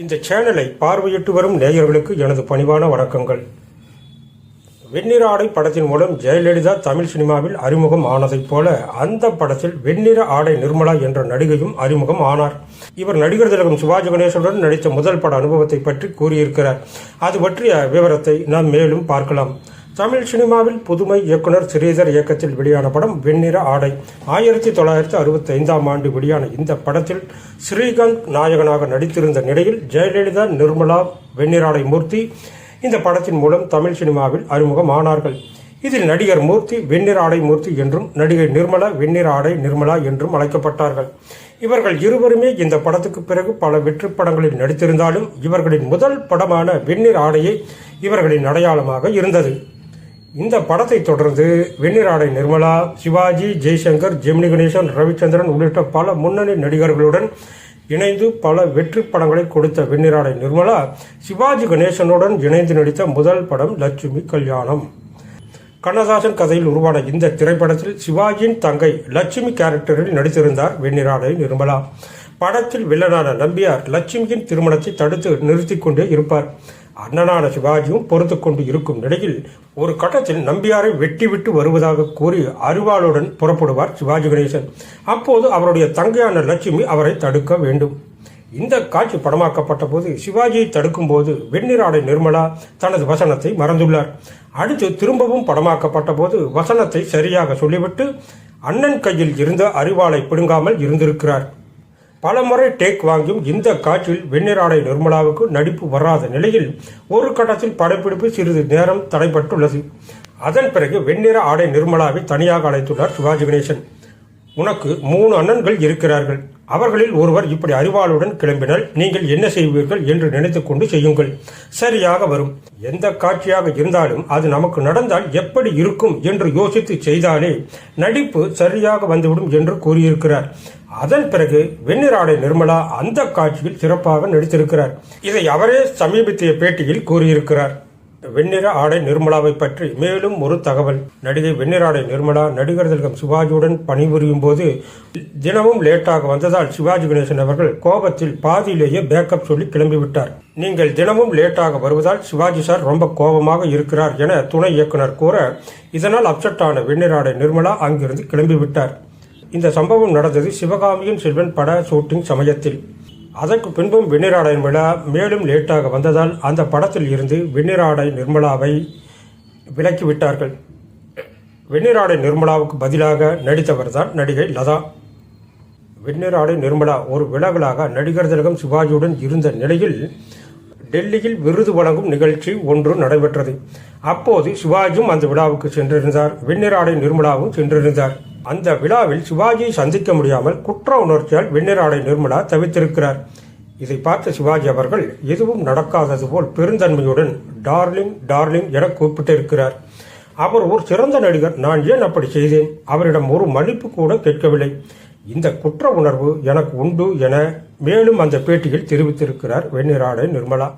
இந்த சேனலை பார்வையிட்டு வரும் நேயர்களுக்கு எனது பணிவான வணக்கங்கள். வெண்ணிற ஆடை படத்தின் மூலம் ஜெயலலிதா தமிழ் சினிமாவில் அறிமுகம் ஆனதைப் போல அந்த படத்தில் வெண்ணிற ஆடை நிர்மலா என்ற நடிகையும் அறிமுகம் ஆனார். இவர் நடிகர் திலகம் சிவாஜி கணேசனுடன் நடித்த முதல் பட அனுபவத்தை பற்றி கூறியிருக்கிறார். அது பற்றிய விவரத்தை நாம் மேலும் பார்க்கலாம். தமிழ் சினிமாவில் புதுமை இயக்குனர் ஸ்ரீதர் இயக்கத்தில் வெளியான படம் வெண்ணிற ஆடை. ஆயிரத்தி தொள்ளாயிரத்தி அறுபத்தி ஐந்தாம் ஆண்டு வெளியான இந்த படத்தில் ஸ்ரீகாந்த் நாயகனாக நடித்திருந்த நிலையில் ஜெயலலிதா நிர்மலா வெண்ணிறாடை மூர்த்தி இந்த படத்தின் மூலம் தமிழ் சினிமாவில் அறிமுகமானார்கள். இதில் நடிகர் மூர்த்தி வெண்ணிற ஆடை மூர்த்தி என்றும் நடிகை நிர்மலா வெண்ணிற ஆடை நிர்மலா என்றும் அழைக்கப்பட்டார்கள். இவர்கள் இருவருமே இந்த படத்துக்கு பிறகு பல வெற்றி படங்களில் நடித்திருந்தாலும் இவர்களின் முதல் படமான வெண்ணிற ஆடையே இவர்களின் அடையாளமாக இருந்தது. இந்த படத்தை தொடர்ந்து வெண்ணிராடை நிர்மலா சிவாஜி ஜெய்சங்கர் ஜெமினி கணேசன் ரவிச்சந்திரன் உள்ளிட்ட பல முன்னணி நடிகர்களுடன் இணைந்து பல வெற்றி படங்களை கொடுத்த வெண்ணிராடை நிர்மலா சிவாஜி கணேசனுடன் இணைந்து நடித்த முதல் படம் லட்சுமி கல்யாணம். கண்ணதாசன் கதையில் உருவான இந்த திரைப்படத்தில் சிவாஜியின் தங்கை லட்சுமி கேரக்டரில் நடித்திருந்தார் வெண்ணிராடை நிர்மலா. படத்தில் வில்லனான நம்பியார் லட்சுமியின் திருமணத்தை தடுத்து நிறுத்திக் கொண்டே இருப்பார். அண்ணனான சிவாஜியும் பொறுத்து கொண்டு இருக்கும் நிலையில் ஒரு கட்டத்தில் நம்பியாரை வெட்டிவிட்டு வருவதாக கூறி அறிவாளுடன் புறப்படுவார் சிவாஜி கணேசன். அப்போது அவருடைய தங்கையான லட்சுமி அவரை தடுக்க வேண்டும். இந்த காட்சி படமாக்கப்பட்ட போது சிவாஜியை தடுக்கும் போது வெண்ணிராடை நிர்மலா தனது வசனத்தை மறந்துள்ளார். அடுத்து திரும்பவும் படமாக்கப்பட்ட போது வசனத்தை சரியாக சொல்லிவிட்டு அண்ணன் கையில் இருந்த அரிவாளை பிடுங்காமல் இருந்திருக்கிறார். பலமுறை டேக் வாங்கியும் இந்த காட்சியில் வெண்ணிராடை நிர்மலாவுக்கு நடிப்பு வராத நிலையில் ஒரு கட்டத்தில் படப்பிடிப்பு சிறிது நேரம் தடைப்பட்டுள்ளது அதன் பிறகு வெண்ணிற ஆடை நிர்மலாவை தனியாக அழைத்துள்ளார் சிவாஜி கணேசன். உனக்கு மூணு அண்ணன்கள் இருக்கிறார்கள். அவர்களில் ஒருவர் இப்படி அறிவாளுடன் கிளம்பினால் நீங்கள் என்ன செய்வீர்கள் என்று நினைத்துக்கொண்டு செய்யுங்கள். சரியாக வரும். எந்த காட்சியாக இருந்தாலும் அது நமக்கு நடந்தால் எப்படி இருக்கும் என்று யோசித்து செய்தாலே நடிப்பு சரியாக வந்துவிடும் என்று கூறியிருக்கிறார். அதன் பிறகு வெண்ணிராடை நிர்மலா அந்த காட்சியில் சிறப்பாக நடித்திருக்கிறார். இதை அவரே சமீபத்திய பேட்டியில் கூறியிருக்கிறார். வெண்ணிற ஆடை நிர்மலாவை பற்றி மேலும் ஒரு தகவல். நடிகை வெண்ணிறாடை நிர்மலா நடிகர் திலகம் சிவாஜியுடன் பணிபுரியும் போது தினமும் லேட்டாக வந்ததால் சிவாஜி கணேசன் அவர்கள் கோபத்தில் பாதியிலேயே பேக்கப் சொல்லி கிளம்பிவிட்டார். நீங்கள் தினமும் லேட்டாக வருவதால் சிவாஜி சார் ரொம்ப கோபமாக இருக்கிறார் என துணை இயக்குனர் கூற இதனால் அப்செட்டான வெண்ணிறாடை நிர்மலா அங்கிருந்து கிளம்பிவிட்டார். இந்த சம்பவம் நடந்தது சிவகாமியின் செல்வன் பட ஷூட்டிங் சமயத்தில். அதற்கு பின்பும் வெண்ணிராடை நிர்மலா மேலும் லேட்டாக வந்ததால் அந்த படத்தில் இருந்து வெண்ணிராடை நிர்மலாவை விலக்கிவிட்டார்கள். வெண்ணிராடை நிர்மலாவுக்கு பதிலாக நடித்தவர் தான் நடிகை லதா. வெண்ணிராடை நிர்மலா ஒரு விலகலாக நடிகர் திலகம் சிவாஜியுடன் இருந்த நிலையில் டெல்லியில் விருது வழங்கும் நிகழ்ச்சி ஒன்று நடைபெற்றது. அப்போது சிவாஜியும் அந்த விழாவுக்கு சென்றிருந்தார். வெண்ணிராடை நிர்மலாவும் சென்றிருந்தார். அந்த விழாவில் சிவாஜியை சந்திக்க முடியாமல் குற்ற உணர்ச்சியால் வெண்ணிராடை நிர்மலா தவித்திருக்கிறார். இதை பார்த்த சிவாஜி அவர்கள் எதுவும் நடக்காதது போல் பெருந்தன்மையுடன் டார்லிங் டார்லிங் என கூப்பிட்டிருக்கிறார். அவர் ஒரு சிறந்த நடிகர் நான் ஏன் அப்படி செய்தேன்? அவரிடம் ஒரு மன்னிப்பு கூட கேட்கவில்லை. இந்த குற்ற உணர்வு எனக்கு உண்டு என மேலும் அந்த பேட்டியில் தெரிவித்திருக்கிறார் வெண்ணிராடை நிர்மலா.